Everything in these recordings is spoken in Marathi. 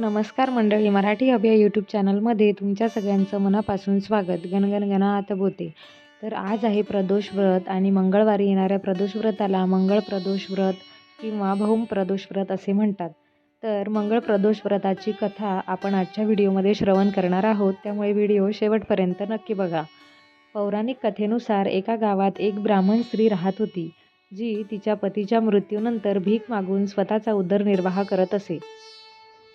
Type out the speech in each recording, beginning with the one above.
नमस्कार मंडळी मराठी अभय यूट्यूब चॅनलमध्ये तुमच्या सगळ्यांचं मनापासून स्वागत. गणगणगणा आत बोते तर आज आहे प्रदोष व्रत आणि मंगळवारी येणाऱ्या प्रदोष व्रताला मंगळ प्रदोष व्रत किंवा भौम प्रदोष व्रत असे म्हणतात. तर मंगळ प्रदोष व्रताची कथा आपण आजच्या व्हिडिओमध्ये श्रवण करणार आहोत. त्यामुळे व्हिडिओ शेवटपर्यंत नक्की बघा. पौराणिक कथेनुसार एका गावात एक ब्राह्मण स्त्री राहत होती जी तिच्या पतीच्या मृत्यूनंतर भीक मागून स्वतःचा उदरनिर्वाह करत असे.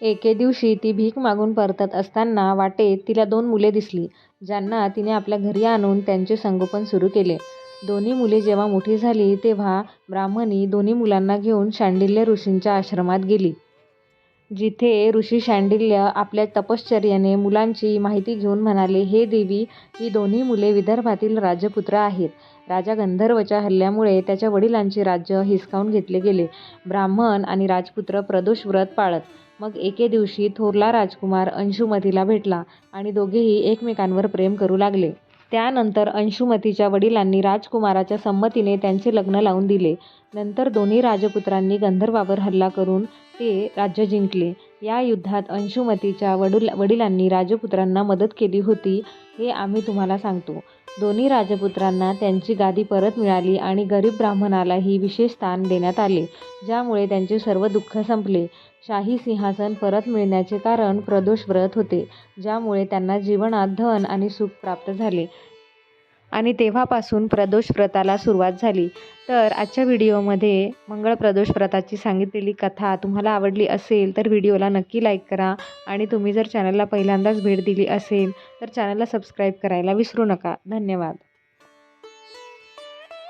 एके दिवशी ती भीक मागून परतत असताना वाटेत तिला दोन मुले दिसली ज्यांना तिने आपल्या घरी आणून त्यांचे संगोपन सुरू केले. दोन्ही मुले जेव्हा मोठी झाली तेव्हा ब्राह्मणी दोन्ही मुलांना घेऊन शांडिल्य ऋषींच्या आश्रमात गेली. जिथे ऋषी शांडिल्य आपल्या तपश्चर्याने मुलांची माहिती घेऊन म्हणाले हे देवी ही दोन्ही मुले विदर्भातील राजपुत्र आहेत. राजा गंधर्वच्या हल्ल्यामुळे त्याच्या वडिलांचे राज्य हिसकावून घेतले गेले. ब्राह्मण आणि राजपुत्र प्रदोष व्रत पाळत. मग एके दिवशी थोरला राजकुमार अंशुमतीला भेटला आणि दोघेही एकमेकांवर प्रेम करू लागले. त्यानंतर अंशुमतीच्या वडिलांनी राजकुमाराच्या संमतीने त्यांचे लग्न लावून दिले. नंतर दोन्ही राजपुत्रांनी गंधर्वावर हल्ला करून ते राज्य जिंकले. या युद्धात अंशुमतीच्या वडुल वडिलांनी राजपुत्रांना मदत केली होती हे आम्ही तुम्हाला सांगतो. दोन्ही राजपुत्रांना त्यांची गादी परत मिळाली आणि गरीब ब्राह्मणालाही विशेष स्थान देण्यात आले ज्यामुळे त्यांचे सर्व दुःख संपले. शाही सिंहासन परत मिळण्याचे कारण प्रदोष व्रत होते ज्यामुळे त्यांना जीवनात धन आणि सुख प्राप्त झाले. आणि तेव्हापासून प्रदोष व्रताला सुरुवात झाली. तर आजच्या व्हिडिओमध्ये मंगळ प्रदोष व्रताची सांगितलेली कथा तुम्हाला आवडली असेल तर व्हिडिओला नक्की लाईक करा आणि तुम्ही जर चॅनलला पहिल्यांदाच भेट दिली असेल तर चॅनलला सबस्क्राईब करायला विसरू नका. धन्यवाद.